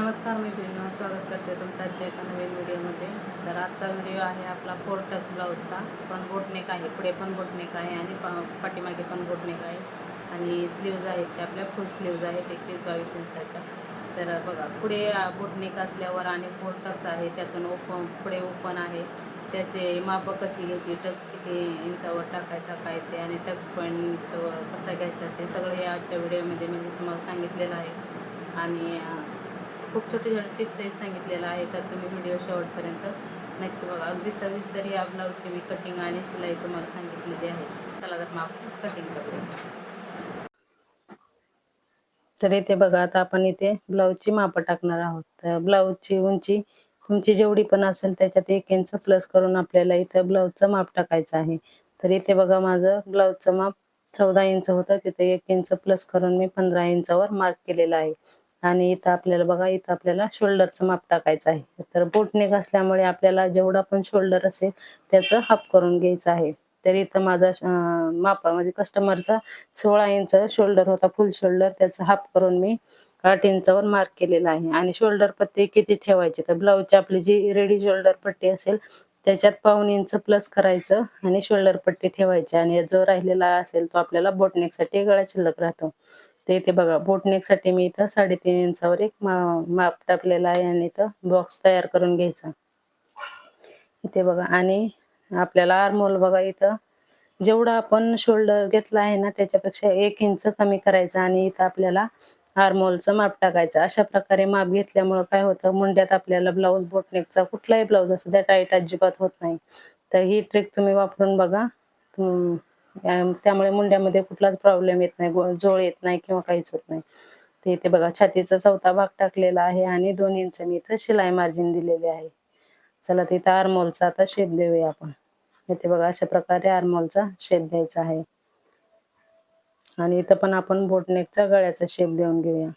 नमस्कार मैत्रिणी स्वागत करते तुमच्या आजच्या एका नवीन व्हिडिओमध्ये. तर आजचा व्हिडिओ आहे आपला फोर टच ब्लाऊजचा पण बोटनेक आहे पुढे पण बोटनेक आहे आणि पा- पाठीमागे पण बोटनेक आहे. आणि स्लीव्ज आहेत ते आपल्या फुल स्लीव्ज आहेत एकवीस बावीस इंचाच्या. तर बघा पुढे बोटनेक असल्यावर आणि फोर टक्स आहे त्यातून ओपन पुढे ओपन आहे. त्याचे मापं कशी घ्यायची टक्स किती इंचावर टाकायचा काय ते आणि टक्स पॉईंट कसा घ्यायचा ते सगळं या आजच्या व्हिडिओमध्ये मी तुम्हाला सांगितलेलं आहे. आणि खूप छोटे छोटे टिप्स आहेत सांगितलेलं आहे तर तुम्ही व्हिडिओ शेवटपर्यंत नक्की बघा. अगदी सविस्तर या ब्लाऊजची मी कटिंग आणि शिलाई तुम्हाला सांगितलेली आहे. चला तर मग आपण कटिंग करूया. तर इथे बघा आता आपण इथे ब्लाऊजची मापं टाकणार आहोत. तर ब्लाऊजची उंची तुमची जेवढी पण असेल त्याच्यात एक इंच प्लस करून आपल्याला इथं ब्लाऊजचं माप टाकायचं आहे. तर इथे बघा माझं ब्लाऊजचं माप चौदा इंच होतं. तिथे एक इंच प्लस करून मी पंधरा इंचावर मार्क केलेलं आहे. आणि इथं आपल्याला बघा इथं आपल्याला शोल्डरचं माप टाकायचं आहे. तर बोटनेक असल्यामुळे आपल्याला जेवढा पण शोल्डर असेल त्याचं हाफ करून घ्यायचं आहे. तर इथं माझा माप मापा म्हणजे कस्टमरचा सोळा इंच शोल्डर होता फुल शोल्डर त्याचं हाफ करून मी आठ इंचावर मार्क केलेला आहे. आणि शोल्डर पट्टी किती ठेवायचे? तर ब्लाऊजची आपली जी रेडी शोल्डर पट्टी असेल त्याच्यात पाऊन इंच प्लस करायचं आणि शोल्डर पट्टी ठेवायची. आणि जो राहिलेला असेल तो आपल्याला बोटनेकसाठी गळा शिल्लक राहतो. ते इथे बघा बोटनेकसाठी मी इथं साडेतीन इंचावर एक मा- माप टाकलेला आहे आणि इथं बॉक्स तयार करून घ्यायचा. इथे बघा आणि आपल्याला आर्मोल बघा इथं जेवढा आपण शोल्डर घेतला आहे ना त्याच्यापेक्षा एक इंच कमी करायचं आणि इथं आपल्याला आर्मोलचं माप टाकायचं. अशा प्रकारे माप घेतल्यामुळं काय होतं मुंड्यात आपल्याला ब्लाऊज बोटनेकचा कुठलाही ब्लाऊज असू द्या टाईट अजिबात होत नाही. तर ही ट्रिक तुम्ही वापरून बघा. त्यामुळे मुंड्यामध्ये कुठलाच प्रॉब्लेम येत नाही जोळ येत नाही किंवा काहीच होत नाही. ते इथे बघा छातीचा चौथा भाग टाकलेला आहे आणि दोन इंच मी इथं शिलाई मार्जिन दिलेली आहे. चला तिथं आर्मोलचा आता शेप देऊया आपण. इथे बघा अशा प्रकारे आर्मोलचा शेप द्यायचा आहे. आणि इथं पण आपण बोटनेकचा गळ्याचा शेप देऊन घेऊया.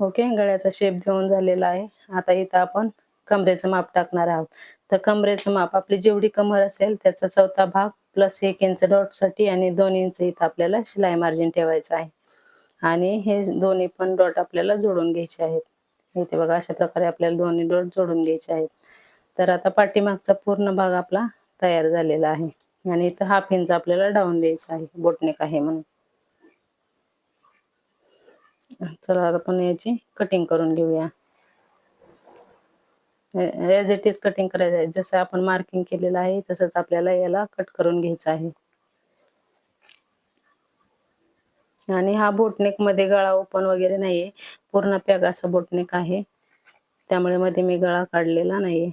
ओके गळ्याचा शेप देऊन झालेला आहे. आता इथं आपण कमरेचं माप टाकणार आहोत. तर कमरेचं माप आपली जेवढी कमर असेल त्याचा चौथा भाग प्लस एक इंच डॉटसाठी आणि दोन इंच इथं आपल्याला शिलाई मार्जिन ठेवायचं आहे. आणि हे दोन्ही पण डॉट आपल्याला जोडून घ्यायचे आहेत. इथे बघा अशा प्रकारे आपल्याला दोन्ही डॉट जोडून घ्यायचे आहेत. तर आता पाठीमागचा पूर्ण भाग आपला तयार झालेला आहे. आणि इथं हाफ इंच आपल्याला डाऊन द्यायचा आहे बोटनेक आहे म्हणून. चला आता आपण याची कटिंग करून घेऊया. एज इट इज कटिंग करायचं आहे जसं आपण मार्किंग केलेलं आहे तसंच आपल्याला याला कट करून घ्यायचं आहे. आणि हा बोटनेकमध्ये गळा ओपन वगैरे नाहीये. पूर्ण पॅग असा बोटनेक आहे. त्यामुळे मध्ये मी गळा काढलेला नाहीये.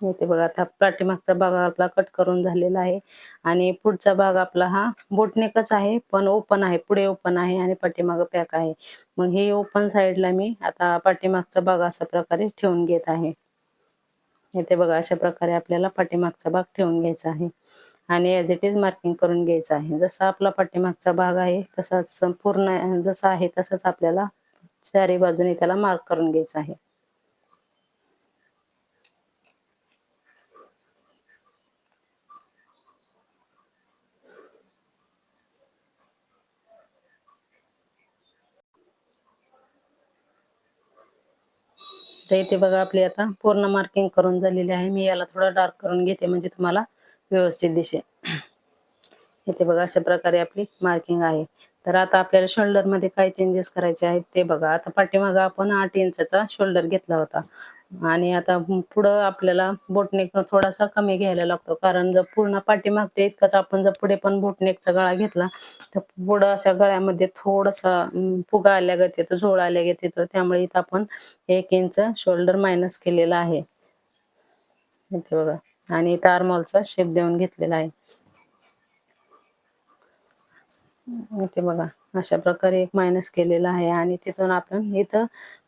इथे बघा आता पाठीमागचा भाग आपला कट करून झालेला आहे. आणि पुढचा भाग आपला हा बोटनेकच आहे पण ओपन आहे पुढे ओपन आहे आणि पाठीमागं पॅक आहे. मग हे ओपन साईडला मी आता पाठीमागचा भाग अशा प्रकारे ठेवून घेत आहे. इथे बघा अशा प्रकारे आपल्याला पाठीमागचा भाग ठेवून घ्यायचा आहे. आणि एज इट इज मार्किंग करून घ्यायचं आहे. जसा आपला पाठीमागचा भाग आहे तसाच पूर्ण जसा आहे तसाच आपल्याला चारी बाजूने त्याला मार्क करून घ्यायचा आहे. तर इथे बघा आपली आता पूर्ण मार्किंग करून झालेली आहे. मी याला थोडं डार्क करून घेते म्हणजे तुम्हाला व्यवस्थित दिसेल. इथे बघा अशा प्रकारे आपली मार्किंग आहे. तर आता आपल्याला शोल्डरमध्ये काय चेंजेस करायचे आहेत ते बघा. आता पाठीमागं आपण आठ इंचाचा शोल्डर घेतला होता. आणि आता पुढं आपल्याला बोटनेक थोडासा कमी घ्यायला लागतो. कारण जर पूर्ण पाठीमागते इतकंच आपण जर पुढे पण बोटनेकचा गळा घेतला तर पुढं अशा गळ्यामध्ये थोडासा फुगा आल्यागत येतो झोळ आल्यागत येतो. त्यामुळे इथं आपण एक इंच शोल्डर मायनस केलेला आहे. इथे बघा. आणि इथं आरमॉलचा शेप देऊन घेतलेला आहे. इथे बघा अशा प्रकारे एक मायनस केलेला आहे. आणि तिथून आपण इथं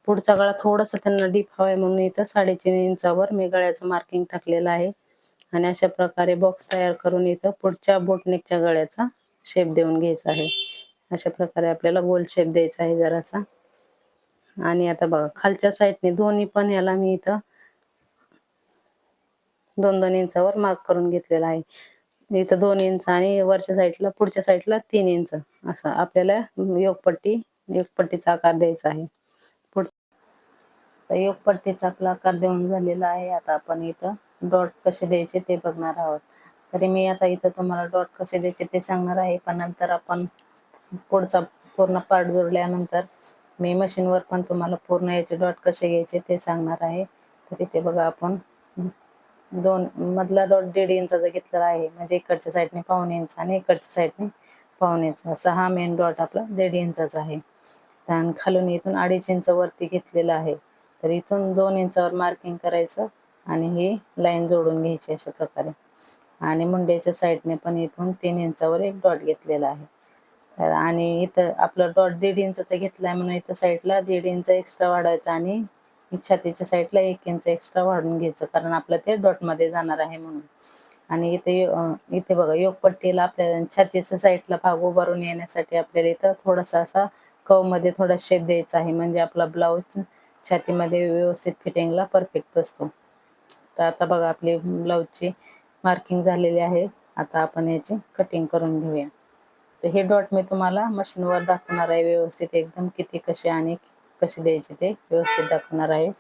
पुढचा गळा थोडासा त्यांना डीप हवाय म्हणून इथं साडेतीन इंचावर मी गळ्याचं मार्किंग टाकलेलं आहे. आणि अशा प्रकारे बॉक्स तयार करून इथं पुढच्या बोटनेकच्या गळ्याचा शेप देऊन घ्यायचा आहे. अशा प्रकारे आपल्याला गोल शेप द्यायचा आहे जरासा. आणि आता बघा खालच्या साईडने दोन्ही पण याला मी इथं दोन दोन इंचावर मार्क करून घेतलेला आहे. इथं दोन इंच आणि वरच्या साईडला पुढच्या साईडला तीन इंच. असं आपल्याला योगपट्टी योगपट्टीचा आकार द्यायचा आहे. पुढचा योगपट्टीचा आपला आकार देऊन झालेला आहे. आता आपण इथं डॉट कसे द्यायचे ते बघणार आहोत. तरी मी आता इथं तुम्हाला डॉट कसे द्यायचे ते सांगणार आहे. पण नंतर आपण पुढचा पूर्ण पार्ट जोडल्यानंतर मी मशीनवर पण तुम्हाला पूर्ण याचे डॉट कसे घ्यायचे ते सांगणार आहे. तरी ते बघा आपण. दोन मधला डॉट दीड इंचाचा घेतलेला आहे म्हणजे इकडच्या साईडने पाऊन इंच आणि इकडच्या साईडने पाऊन इंच असा हा मेन डॉट आपला दीड इंचाचा आहे. आणि खालून इथून अडीच इंच वरती घेतलेला आहे. तर इथून दोन इंचावर मार्किंग करायचं आणि ही लाईन जोडून घ्यायची अशा प्रकारे. आणि मुंड्याच्या साईडने पण इथून तीन इंचावर एक डॉट घेतलेला आहे. तर आणि इथं आपलं डॉट दीड इंचाचा घेतलाय म्हणून इथं साईडला दीड इंच एक्स्ट्रा वाढायचा आणि छातीच्या साईडला एक इंच एक्स्ट्रा वाढून घ्यायचं कारण आपलं ते डॉटमध्ये जाणार आहे म्हणून. आणि इथे इथे बघा योगपट्टीला आपल्या छातीच्या साईडला भाग उभारून येण्यासाठी आपल्याला इथं थोडासा असा कवमध्ये थोडा शेप द्यायचा आहे. म्हणजे आपला ब्लाऊज छातीमध्ये व्यवस्थित फिटिंगला परफेक्ट बसतो. तर आता बघा आपली ब्लाऊजची मार्किंग झालेली आहे. आता आपण याची कटिंग करून घेऊया. तर हे डॉट मी तुम्हाला मशीनवर दाखवणार आहे. व्यवस्थित एकदम किती कसे आणि कसे द्यायचे ते व्यवस्थित दाखवणार आहे.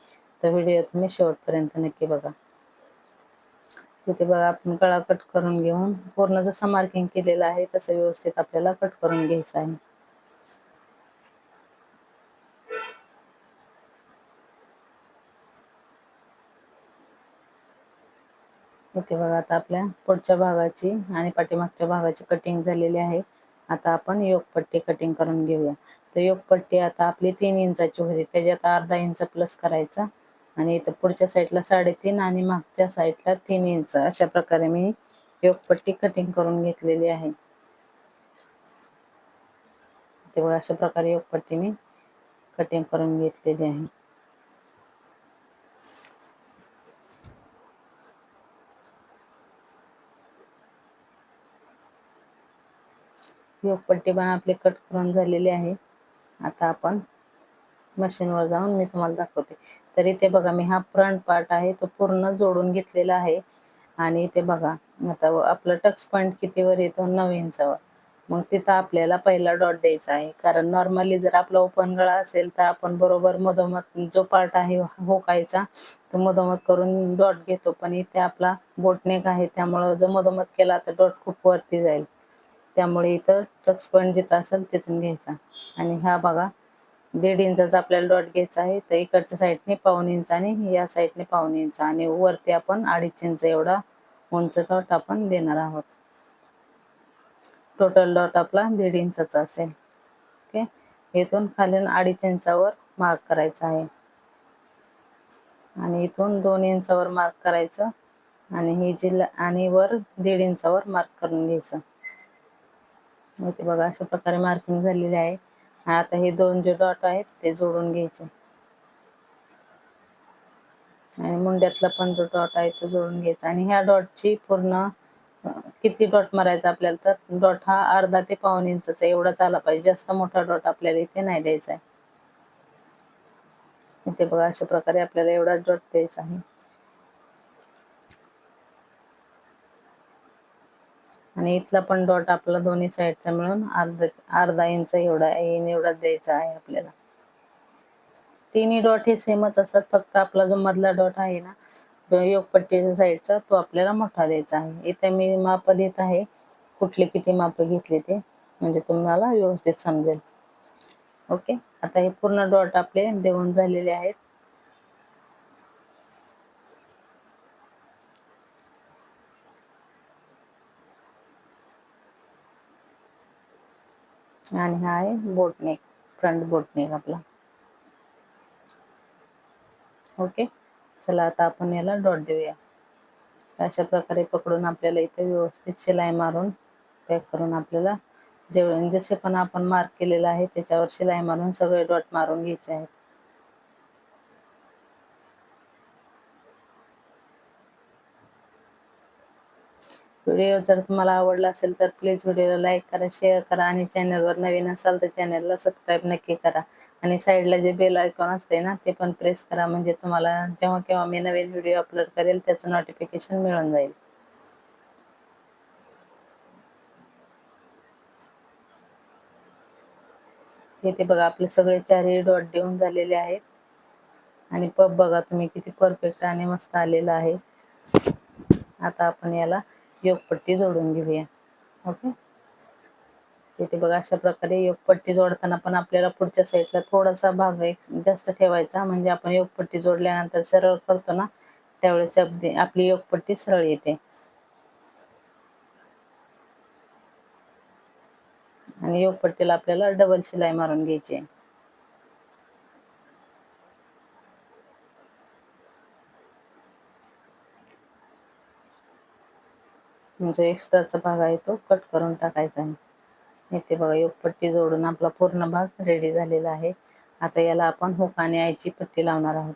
तर व्हिडिओ तुम्ही शेवटपर्यंत नक्की बघा. तिथे बघा आपण गळा कट करून घेऊन पूर्ण जसं मार्किंग केलेलं आहे तसं व्यवस्थित आपल्याला कट करून घ्यायचं आहे. इथे बघा आता आपल्या पुढच्या भागाची आणि पाठीमागच्या भागाची कटिंग झालेली आहे. आता आपण योगपट्टी कटिंग करून घेऊया. तर योगपट्टी आता आपली तीन इंचाची होती त्याच्यात अर्धा इंच प्लस करायचा. आणि इथं पुढच्या साईडला साडेतीन आणि मागच्या साईडला तीन इंच. अशा प्रकारे मी योगपट्टी कटिंग करून घेतलेली आहे. तेव्हा अशा प्रकारे योगपट्टी मी कटिंग करून घेतलेली आहे. योगपट्टी पण आपली कट करून झालेली आहे. आता आपण मशीनवर जाऊन मी तुम्हाला दाखवते. तर इथे बघा मी हा फ्रंट पार्ट आहे तो पूर्ण जोडून घेतलेला आहे. आणि इथे बघा आता आपला टक्स पॉईंट कितीवर येतो? नऊ इंचावर मग तिथं आपल्याला पहिला डॉट द्यायचा आहे. कारण नॉर्मली जर आपला ओपन गळा असेल तर आपण बरोबर मधोमध जो पार्ट आहे होकायचा तो मधोमध करून डॉट घेतो. पण इथे आपला बोटनेक आहे त्यामुळं जर मधोमध केला तर डॉट खूप वरती जाईल. त्यामुळे इथं टच पॉईंट जिथं असेल तिथून घ्यायचा. आणि हा बघा दीड इंचाचा आपल्याला डॉट घ्यायचा आहे तर इकडच्या साईडने पाऊन इंच आणि या साईडने पाऊन इंच. आणि वरती आपण अडीच इंच एवढा उंच डॉट आपण देणार आहोत. टोटल डॉट आपला दीड इंचाचा असेल. ओके? इथून खाली अडीच इंचावर मार्क करायचा आहे. आणि इथून दोन इंचावर मार्क करायचं. आणि ही जी आणि वर दीड इंचावर मार्क करून घ्यायचं. इथे बघा अशा प्रकारे मार्किंग झालेली आहे. आता हे दोन जे डॉट आहेत ते जोडून घ्यायचे. आणि मुंड्यातला पण जो डॉट आहे तो जोडून घ्यायचा. आणि ह्या डॉटची पूर्ण किती डॉट मारायचा आपल्याला तर डॉट हा अर्धा ते पाऊन इंचा एवढाच आला पाहिजे. जास्त मोठा डॉट आपल्याला इथे नाही द्यायचा आहे. इथे बघा अशा प्रकारे आपल्याला एवढा डॉट द्यायचा आहे. आणि इथला पण डॉट आपला दोन्ही साईडचा मिळून अर्धा अर्धा इंच एवढा इन एवढा द्यायचा आहे आपल्याला. तिन्ही डॉट हे सेमच असतात फक्त आपला जो मधला डॉट आहे ना योगपट्टीच्या साईडचा तो आपल्याला मोठा द्यायचा आहे. इथे मी माप लिहित आहे कुठले किती माप घेतले ते म्हणजे तुम्हाला व्यवस्थित समजेल. ओके? आता हे पूर्ण डॉट आपले देऊन झालेले आहेत. आणि हा आहे बोटनेक फ्रंट बोटनेक आपला. ओके चला आता आपण याला डॉट देऊया. अशा प्रकारे पकडून आपल्याला इथे व्यवस्थित शिलाई मारून पॅक करून आपल्याला जेवढे जसे पण आपण मार्क केलेलं आहे त्याच्यावर शिलाई मारून सगळे डॉट मारून घ्यायचे आहेत. व्हिडिओ जर तुम्हाला आवडला असेल तर प्लीज व्हिडिओला लाईक करा शेअर करा आणि चॅनलवर नवीन असाल तर चॅनलला सबस्क्राईब नक्की करा. आणि साईडला जे बेल आयकॉन असते ना ते पण प्रेस करा. म्हणजे तुम्हाला जेव्हा केव्हा मी नवीन व्हिडिओ अपलोड करेल त्याचं नोटिफिकेशन मिळून जाईल. इथे बघा आपले सगळे चारही डॉट देऊन झालेले आहेत. आणि पब बघा तुम्ही किती परफेक्ट आणि मस्त आलेला आहे. आता आपण याला योगपट्टी जोडून घेऊया. ओके? इथे बघा अशा प्रकारे योगपट्टी जोडताना पण आपल्याला पुढच्या साईडला थोडासा भाग एक जास्त ठेवायचा. म्हणजे आपण योगपट्टी जोडल्यानंतर सरळ करतो ना त्यावेळेस अगदी आपली योगपट्टी सरळ येते. आणि योगपट्टीला आपल्याला डबल शिलाई मारून घ्यायची आहे. म्हणजे एक्स्ट्राचा भाग आहे तो कट करून टाकायचा आहे. इथे बघा योगपट्टी जोडून आपला पूर्ण भाग रेडी झालेला आहे. आता याला आपण हुक आणि आईची पट्टी लावणार आहोत.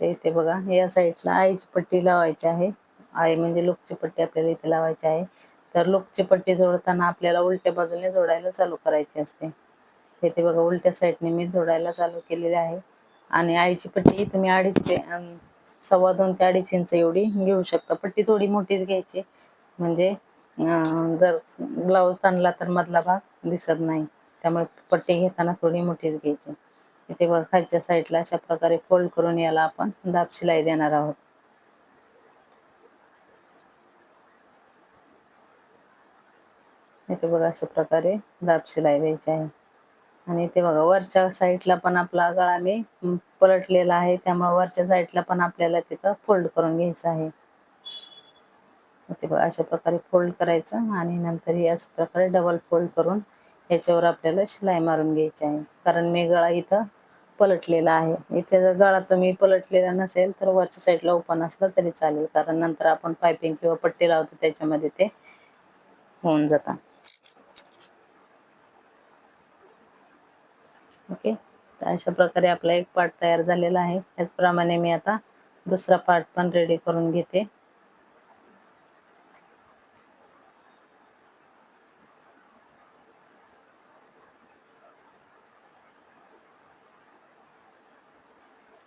तर इथे बघा या साईडला आईची पट्टी लावायची आहे. आई म्हणजे लुकची पट्टी आपल्याला इथे लावायची आहे. तर लुकची पट्टी जोडताना आपल्याला उलट्या बाजूने जोडायला चालू करायची असते. इथे बघा उलट्या साईडने मी जोडायला चालू केलेले आहे. आणि आईची पट्टी तुम्ही अडीच ते सव्वा दोन ते अडीच इंच एवढी घेऊ शकता. पट्टी थोडी मोठीच घ्यायची. म्हणजे जर ब्लाऊज ताणला तर मधला भाग दिसत नाही. त्यामुळे पट्टी घेताना थोडी मोठीच घ्यायची. इथे बघ खालच्या साईडला अशा प्रकारे फोल्ड करून याला आपण दाब शिलाई देणार आहोत. इथे बघा अशा प्रकारे दाब शिलाई द्यायची आहे. आणि ते बघा वरच्या साईडला पण आपला गळा मी पलटलेला आहे. त्यामुळे वरच्या साईडला पण आपल्याला तिथं फोल्ड करून घ्यायचं आहे. ते बघा अशा प्रकारे फोल्ड करायचं आणि नंतर हे अशा प्रकारे डबल फोल्ड करून याच्यावर आपल्याला शिलाई मारून घ्यायची आहे. कारण मी गळा इथं पलटलेला आहे. इथे जर गळा तुम्ही पलटलेला नसेल तर वरच्या साईडला ओपन असला तरी चालेल. कारण नंतर आपण पायपिंग किंवा पट्टी लावतो त्याच्यामध्ये ते होऊन जातात ओके? तर अशा प्रकारे आपला एक पार्ट तयार झालेला आहे. त्याचप्रमाणे मी आता दुसरा पार्ट पण रेडी करून घेते.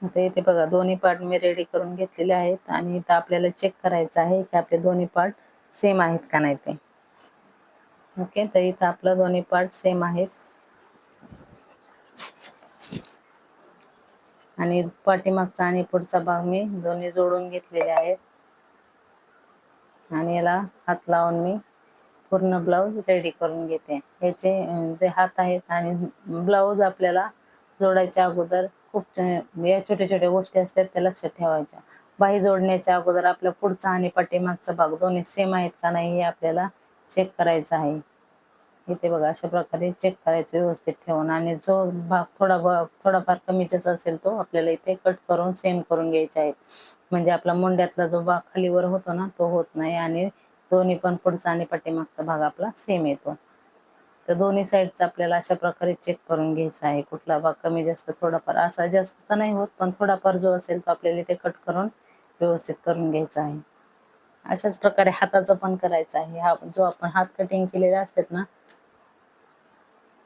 आता इथे बघा दोन्ही पार्ट मी रेडी करून घेतलेले आहेत आणि इथं आपल्याला चेक करायचं आहे की आपले दोन्ही पार्ट सेम आहेत का नाही ते. ओके? तर इथं आपलं दोन्ही पार्ट सेम आहेत. आणि पाठीमागचा आणि पुढचा भाग मी दोन्ही जोडून घेतलेले आहेत. आणि याला हात लावून मी पूर्ण ब्लाऊज रेडी करून घेते. याचे जे हात आहेत आणि ब्लाऊज आपल्याला जोडायच्या अगोदर खूप या छोट्या छोट्या गोष्टी असतात त्या लक्षात ठेवायच्या. बाही जोडण्याच्या अगोदर आपल्या पुढचा आणि पाठीमागचा भाग दोन्ही सेम आहेत का नाही हे आपल्याला चेक करायचं आहे. इथे बघा अशा प्रकारे चेक करायचं व्यवस्थित ठेवून. आणि जो भाग थोडा थोडाफार कमीचाच असेल तो आपल्याला इथे कट करून सेम करून घ्यायचा आहे. म्हणजे आपला मुंड्यातला जो भाग खालीवर होतो ना तो होत नाही आणि दोन्ही पण पुढचा आणि पाठीमागचा भाग आपला सेम येतो. तर दोन्ही साईडचा आपल्याला अशा प्रकारे चेक करून घ्यायचा आहे. कुठला भाग कमी जास्त थोडाफार असा जास्त तर नाही होत पण थोडाफार जो असेल तो आपल्याला इथे कट करून व्यवस्थित करून घ्यायचा आहे. अशाच प्रकारे हाताचं पण करायचं आहे. हा जो आपण हात कटिंग केलेले असतात ना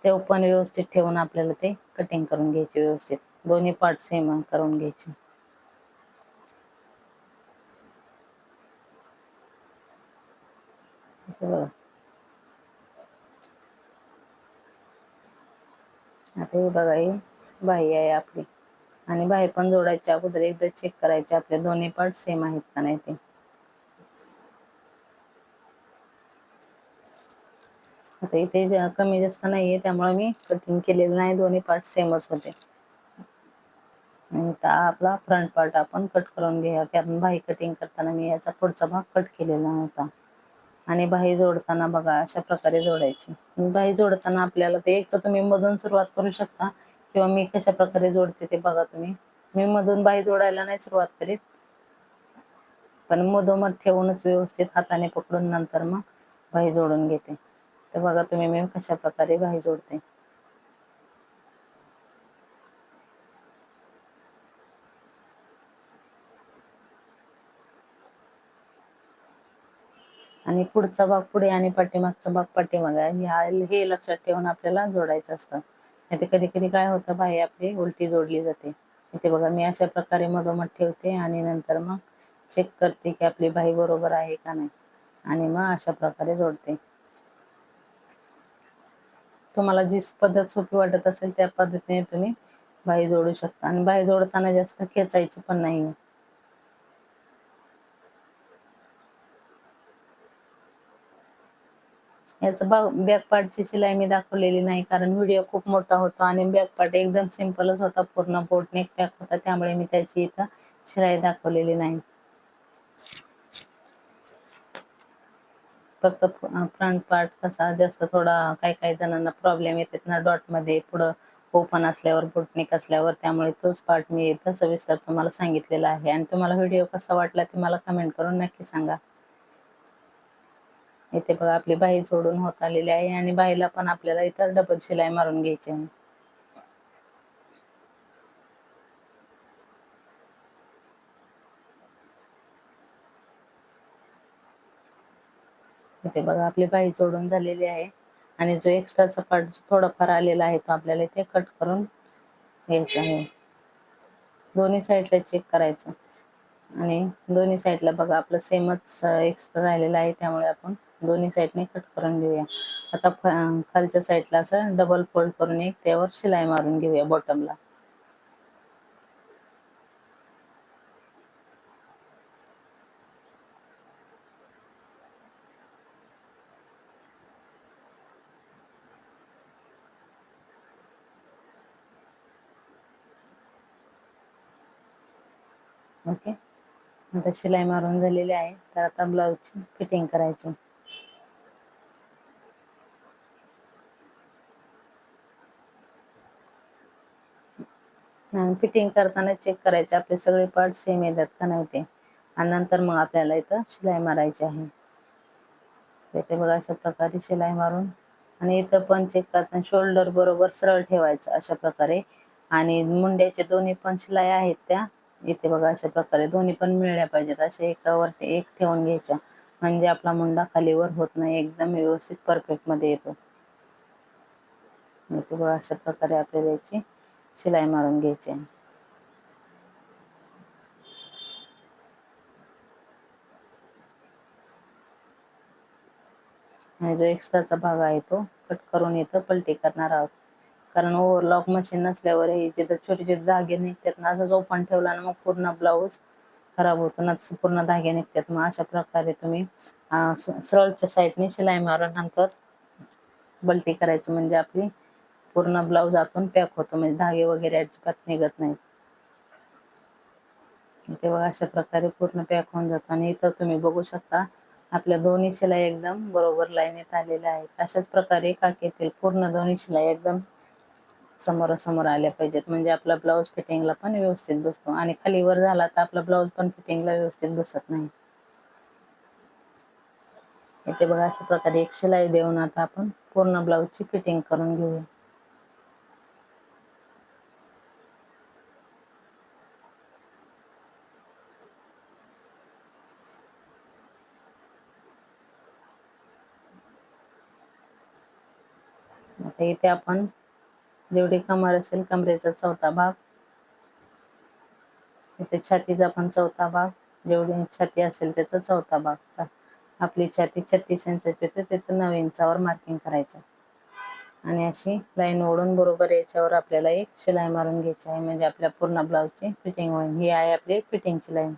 ते पण व्यवस्थित ठेवून आपल्याला ते कटिंग करून घ्यायचे व्यवस्थित. दोन्ही पार्ट सेम करून घ्यायचे. बघा. आता हे बघा ही बाही आहे आपली. आणि बाही पण जोडायच्या अगोदर एकदा चेक करायचे आपले दोन्ही पार्ट सेम आहेत का नाही ते. आता इथे कमी जास्त नाहीये त्यामुळे मी कटिंग केलेलं नाही. दोन्ही पार्ट सेमच होते. आता आपला फ्रंट पार्ट आपण कट करून घेऊया. कारण बाही कटिंग करताना मी याचा पुढचा भाग कट केलेला नव्हता. आणि बाही जोडताना बघा अशा प्रकारे जोडायची. बाही जोडताना आपल्याला ते एक तर तुम्ही मधून सुरुवात करू शकता किंवा मी कशा प्रकारे जोडते ते बघा तुम्ही. मी मधून बाही जोडायला नाही सुरुवात करीत. पण मधोमध ठेवूनच व्यवस्थित हाताने पकडून नंतर मग बाही जोडून घेते. तर बघा तुम्ही मी कशा प्रकारे बाही जोडते. आणि पुढचा भाग पुढे आणि पाठीमागचा भाग पाठीमागा आहे. ह्या हे लक्षात ठेवून आपल्याला जोडायचं असतं. नाही कधी कधी काय होतं बाही आपली उलटी जोडली जाते. इथे बघा मी अशा प्रकारे मधोमध ठेवते आणि नंतर मग चेक करते की आपली बाही बरोबर आहे का नाही. आणि मग अशा प्रकारे जोडते. तुम्हाला जी पद्धत सोपी वाटत असेल त्या पद्धतीने तुम्ही बाही जोडू शकता. आणि बाही जोडताना जास्त खेचायची पण नाही याचं बॅक पार्टची शिलाई मी दाखवलेली नाही कारण व्हिडिओ खूप मोठा होता आणि बॅक पार्ट एकदम सिंपलच होता. पूर्ण बोटनेक पॅक होता त्यामुळे मी त्याची इथं शिलाई दाखवलेली नाही. फक्त फ्रंट पार्ट कसा जास्त थोडा काही काही जणांना प्रॉब्लेम येतात ना डॉटमध्ये पुढं ओपन असल्यावर बुटनिक असल्यावर त्यामुळे तोच पार्ट मी इथं सविस्तर तुम्हाला सांगितलेला आहे. आणि तुम्हाला व्हिडिओ कसा वाटला ते मला कमेंट करून नक्की सांगा. इथे बघा आपली बाही जोडून होत आलेली आहे आणि बाईला पण आपल्याला इतर डबल शिलाई मारून घ्यायची आहे. इथे बघा आपली बाई जोडून झालेली आहे. आणि जो एक्स्ट्राचा पार्ट थोडाफार आलेला आहे तो आपल्याला इथे कट करून घ्यायचा आहे. दोन्ही साईडला चेक करायचं. आणि दोन्ही साईडला बघा आपलं सेमच एक्स्ट्रा राहिलेलं आहे. त्यामुळे आपण दोन्ही साईडने कट करून घेऊया. आता खालच्या साईडला असं डबल फोल्ड करून एक त्यावर शिलाई मारून घेऊया बॉटमला ओके आता शिलाई मारून झालेली आहे. तर आता ब्लाऊजची फिटिंग करायची. फिटिंग करताना चेक करायचे. आपले सगळे पार्ट सेम येतात का नाही ते. आणि नंतर मग आपल्याला इथं शिलाई मारायची आहे. इथे बघा अशा प्रकारे शिलाई मारून. आणि इथं पण चेक करताना शोल्डर बरोबर सरळ ठेवायचं अशा प्रकारे. आणि मुंड्याचे दोन्ही पण शिलाई आहेत त्या. इथे बघा अशा प्रकारे दोन्ही पण मिळल्या पाहिजेत. असे एकावर एक ठेवून घ्यायच्या. म्हणजे आपला मुंडा खालीवर होत नाही एकदम व्यवस्थित परफेक्टमध्ये येतो. इथे बघा अशा प्रकारे आपल्याला याची शिलाई मारून घ्यायची आहे. आणि जो एक्स्ट्राचा भाग आहे तो कट करून इथं पलटी करणार आहोत. कारण ओव्हरलॉक मशीन नसल्यावर हे जिथं छोटे छोटे धागे निघतात ना असंच ओपन ठेवला ना मग पूर्ण ब्लाऊज खराब होतो ना पूर्ण धागे निघतात. मग अशा प्रकारे तुम्ही सरळच्या साईडने शिलाई मारून नंतर बलटी करायचं म्हणजे आपली पूर्ण ब्लाऊज आतून पॅक होतो. म्हणजे धागे वगैरे अजिबात निघत नाहीत. तेव्हा अशा प्रकारे पूर्ण पॅक होऊन जातो. आणि इथं तुम्ही बघू शकता आपल्या दोन्ही शिलाई एकदम बरोबर लाईनीत आलेल्या आहेत. अशाच प्रकारे काकेतील पूर्ण दोन्ही शिलाई एकदम समोरासमोर आल्या पाहिजेत. म्हणजे आपला ब्लाऊज फिटिंगला पण व्यवस्थित बसतो. आणि खाली वर झाला तर आपला ब्लाऊज पण फिटिंगला व्यवस्थित बसत नाही. इथे बघा अशा प्रकारे एक शिलाई देऊन आता आपण पूर्ण ब्लाऊजची फिटिंग करून घेऊया. आता इथे आपण जेवढी कमर असेल कमरेचा चौथा भाग. इथे छातीचा पण चौथा भाग. जेवढी छाती असेल त्याचा चौथा भाग. आपली छाती छत्तीस इंचाची होते तिथं नऊ इंचावर मार्किंग करायचं. आणि अशी लाईन ओढून बरोबर याच्यावर आपल्याला एक शिलाई मारून घ्यायची आहे. म्हणजे आपल्या पूर्ण ब्लाऊजची फिटिंग होईल. ही आहे आपली फिटिंगची लाईन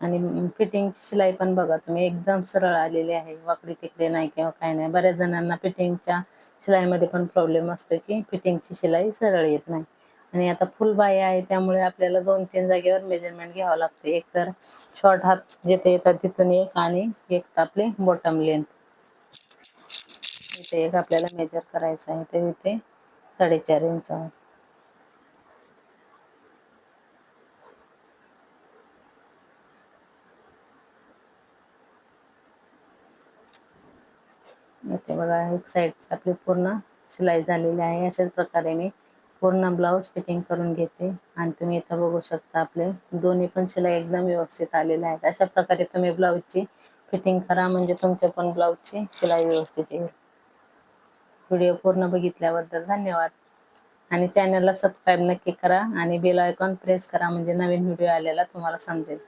आणि फिटिंगची शिलाई पण बघा तुम्ही एकदम सरळ आलेली आहे. वाकडी तिकडे नाही किंवा काय नाही. बऱ्याच जणांना फिटिंगच्या शिलाईमध्ये पण प्रॉब्लेम असतो की फिटिंगची शिलाई सरळ येत नाही. आणि आता फुल बाई आहे त्यामुळे आपल्याला दोन तीन जागेवर मेजरमेंट घ्यावं लागते. एक तर शॉर्ट हात जिथे येतात तिथून एक आणि एक आपले बॉटम लेंथ इथे एक आपल्याला मेजर करायचं आहे तर इथे साडेचार इंच इथे बघा एक साईडची आपली पूर्ण शिलाई झालेली आहे. अशाच प्रकारे मी पूर्ण ब्लाऊज फिटिंग करून घेते. आणि तुम्ही इथं बघू शकता आपले दोन्ही पण शिलाई एकदम व्यवस्थित आलेल्या आहेत. अशा प्रकारे तुम्ही ब्लाऊजची फिटिंग करा म्हणजे तुमच्या पण ब्लाऊजची शिलाई व्यवस्थित येईल. व्हिडिओ पूर्ण बघितल्याबद्दल धन्यवाद. आणि चॅनलला सबस्क्राईब नक्की करा आणि बेल आयकॉन प्रेस करा म्हणजे नवीन व्हिडिओ आलेला तुम्हाला समजेल.